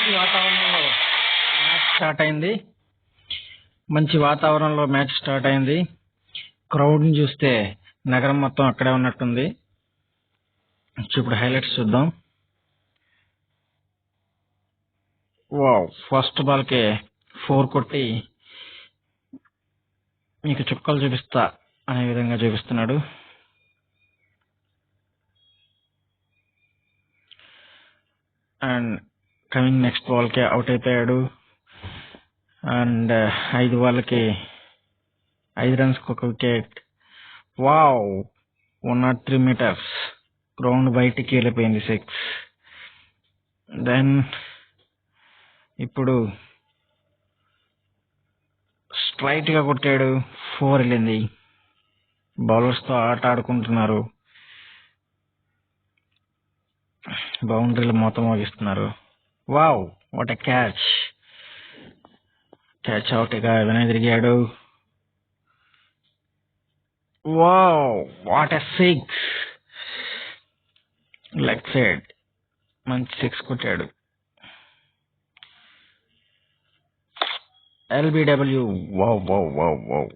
మంచి వాతావరణంలో match start అయింది. మంచి వాతావరణంలో మ్యాచ్ స్టార్ట్ అయింది. క్రౌడ్ని చూస్తే నగరం మొత్తం అక్కడే ఉన్నట్టుంది. ఇప్పుడు హైలైట్స్ చూద్దాం. వావ్ ఫస్ట్ బాల్ కే ఫోర్ కొట్టి మీకు చుక్కలు చూపిస్తా అనే విధంగా చూపిస్తున్నాడు. అండ్ కమింగ్ నెక్స్ట్ బాల్కే అవుట్ అయిపోయాడు. అండ్ uh, ఐదు బాల్కి ఐదు రన్స్కి ఒక wicket wow one not three meters ground బయటికి వెళ్ళిపోయింది సిక్స్ దెన్ ఇప్పుడు స్ట్రైట్గా కొట్టాడు. ఫోర్ వెళ్ళింది. బౌలర్స్తో ఆట ఆడుకుంటున్నారు. బౌండరీలు మొత్తం మోగిస్తున్నారు wow what a catch catch అవుట్గా Vinay తిరిగాడు. Wow what a six leg side మంచి సిక్స్ కొట్టాడు. LBW wow wow wow wow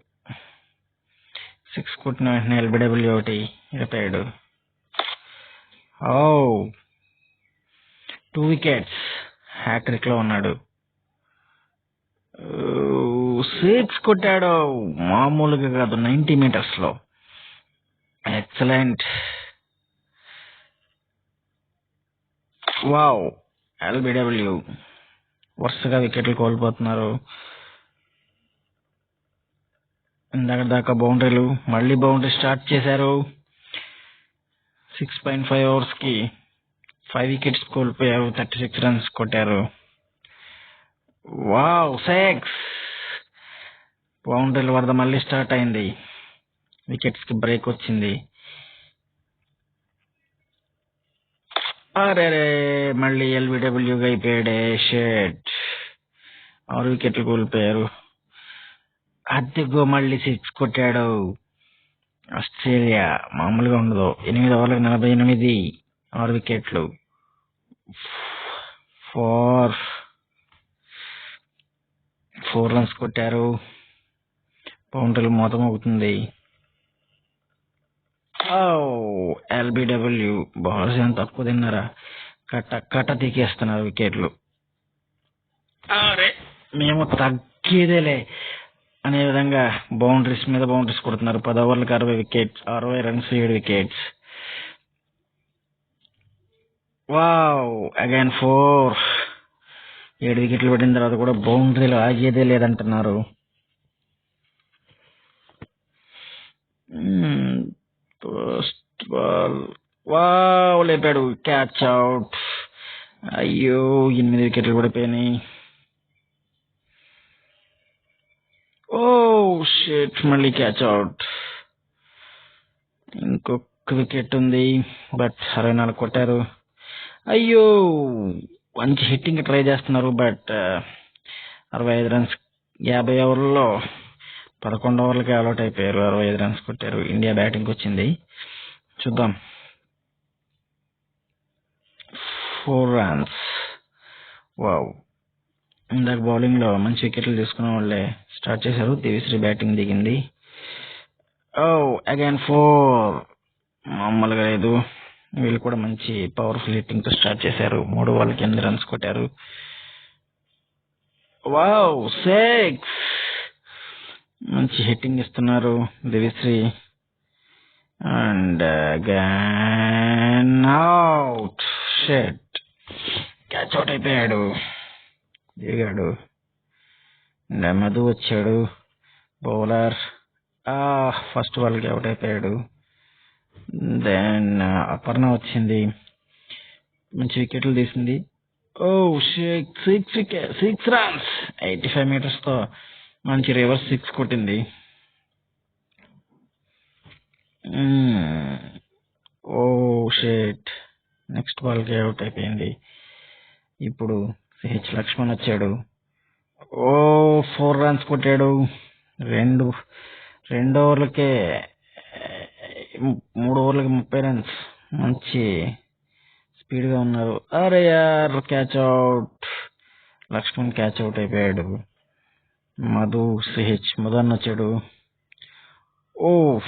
six కొట్టిన వెంటనే ఎల్బిడబ్ల్యూ ఒకటి వెళ్ళిపోయాడు ఓ టూ వికెట్స్ హ్యాట్రిక్లో ఉన్నాడు. సిక్స్ కొట్టాడు? మామూలుగా కాదు నైన్టీ మీటర్స్లో. ఎక్సలెంట్. వావ్. ఎల్బిడబ్ల్యూ. వరుసగా వికెట్లు కోల్పోతున్నారు. ఇందాక దాకా బౌండరీలు మళ్ళీ బౌండరీ స్టార్ట్ చేశారు. సిక్స్ పాయింట్ ఫైవ్ అవర్స్కి ఫైవ్ వికెట్స్ కోల్పోయారు థర్టీ సిక్స్ రన్స్ కొట్టారు. వావ్ సెక్స్ బౌండరీల వరద మళ్ళీ స్టార్ట్ అయింది. వికెట్స్కి బ్రేక్ వచ్చింది. అరే మళ్ళీ ఎల్బిడబ్ల్యూగా అయిపోయాడే షేట్ ఆరు వికెట్లు కోల్పోయారు. అద్దెగో మళ్ళీ సిక్స్ కొట్టాడు. ఆస్ట్రేలియా మామూలుగా ఉండదు. ఎనిమిది ఓవర్లకు నలభై ఎనిమిది. ఆరు వికెట్లు. ఫోర్. ఫోర్ రన్స్ కొట్టారు. బౌండరీలు మొత్తం అవుతుంది. ఎల్బిడబ్ల్యూ బౌలర్స్ ఏం తక్కువ తిన్నారా? కట్ట కట్ట తీకేస్తున్నారు వికెట్లు. అరే. మేము తగ్గేదేలే. అనే విధంగా బౌండరీస్ మీద బౌండరీస్ కొడుతున్నారు. పది ఓవర్లకు అరవై వికెట్స్ అరవై రన్స్ ఏడు వికెట్స్. వావ్ అగైన్ ఫోర్ ఏడు వికెట్లు పడిన తర్వాత కూడా బౌండరీలు ఆగేదే లేదంటున్నారు. Hmm, ఫస్ట్ బాల్ వావ్ లేపాడు. క్యాచ్ అవుట్ అయ్యో ఎనిమిది వికెట్లు పడిపోయినాయి. Oh, ఓ షేట్ మళ్ళీ క్యాచ్ అవుట్ ఇంకొక వికెట్ ఉంది బట్ అరవై నాలుగు కొట్టారు. అయ్యో మంచి హిట్టింగ్ ట్రై చేస్తున్నారు బట్ అరవై ఐదు రన్స్ యాభై ఓవర్లలో పదకొండు ఓవర్లకి అవుట్ అయిపోయారు. అరవై ఐదు రన్స్ కొట్టారు. ఇండియా బ్యాటింగ్కి వచ్చింది. చూద్దాం. Four runs. వావ్. ఇందాక బౌలింగ్లో మంచి వికెట్లు తీసుకున్న వాళ్ళే స్టార్ట్ చేశారు. దేవిశ్రీ బ్యాటింగ్ దిగింది. Oh again four. మామూలుగా లేదు. వీళ్ళు కూడా మంచి పవర్ఫుల్ హిట్టింగ్తో స్టార్ట్ చేశారు. మూడు వాళ్ళకి ఎనిమిది రన్స్ కొట్టారు. వావ్ సిక్స్ మంచి హిట్టింగ్ ఇస్తున్నారు Devishri. And out shit catch out అయిపోయాడు. దిగాడు. Uh, మధు వచ్చాడు. బౌలర్ ఫస్ట్ ah, వాళ్ళకి అవుట్ అయిపోయాడు. దెన్ uh, అపర్ణ వచ్చింది. మంచి వికెట్లు తీసింది. ఓ six six wicket six runs eighty five మీటర్స్తో మంచి రివర్స్ సిక్స్ కొట్టింది. ఓ షేట్ నెక్స్ట్ బాల్కి అవుట్ అయిపోయింది. ఇప్పుడు సిహెచ్ లక్ష్మణ్ వచ్చాడు. ఓ ఫోర్ రన్స్ కొట్టాడు. రెండు రెండు ఓవర్లకే మూడు ఓవర్లకి ముప్పై రన్స్. మంచి స్పీడ్గా ఉన్నారు. అరే యార్ catch out. Lakshman catch out అయిపోయాడు. మధు సిహెచ్ మదన్ వచ్చాడు. ఓ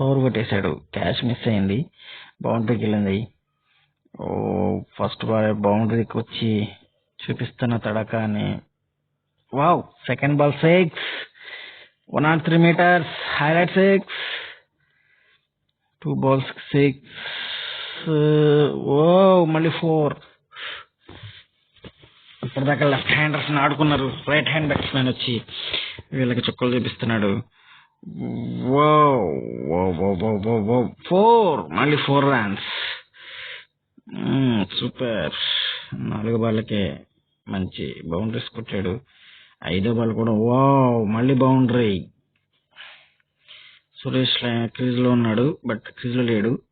ఓవర్ కొట్టేశాడు. క్యాచ్ మిస్ అయింది. బౌండరీకి వెళ్ళింది. ఓ ఫస్ట్ బాల్ బౌండరీకి వచ్చి చూపిస్తున్న తడక అని wow second ball six. One not three meters highlight six. Two balls six oh మళ్ళీ ఫోర్ ఇప్పటిదాకా లెఫ్ట్ హ్యాండర్స్ ఆడుకున్నారు. రైట్ హ్యాండ్ బ్యాట్స్మెన్ వచ్చి వీళ్ళకి చుక్కలు చూపిస్తున్నాడు. ఫోర్ మళ్ళీ ఫోర్ రన్స్ సూపర్ నాలుగు బాళ్ళకే మంచి బౌండరీస్ కొట్టాడు. ఐదో బాల్ కూడా వా మళ్ళీ బౌండరీ సురేష్ క్రీజ్లో ఉన్నాడు బట్ క్రీజ్లో లేడు.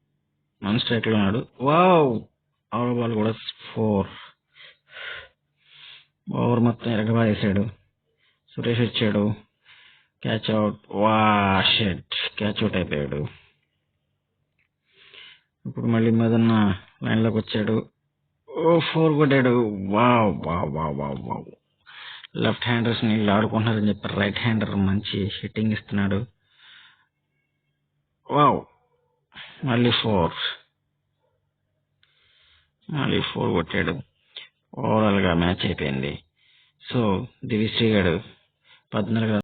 నాన్ స్ట్రైక్లో ఉన్నాడు. వావ్ ఆరో బాల్ కూడా ఫోర్ ఓవర్ మొత్తం ఎరగబారేశాడు సురేష్ వచ్చాడు. క్యాచ్ అవుట్ వా షెట్ క్యాచ్ అవుట్ అయిపోయాడు. ఇప్పుడు మళ్ళీ మదన్న లైన్లోకి వచ్చాడు. ఓ ఫోర్ కొట్టాడు. Wow wow wow wow wow left handers నీళ్ళు ఆడుకుంటున్నారని చెప్పి రైట్ హ్యాండర్ మంచి హిట్టింగ్ ఇస్తున్నాడు. వావ్ మళ్ళీ ఫోర్. మళ్ళీ ఫోర్ కొట్టాడు. ఓవరాల్గా మ్యాచ్ అయిపోయింది. సో దివిశ్రీ గారు పద్నాలుగు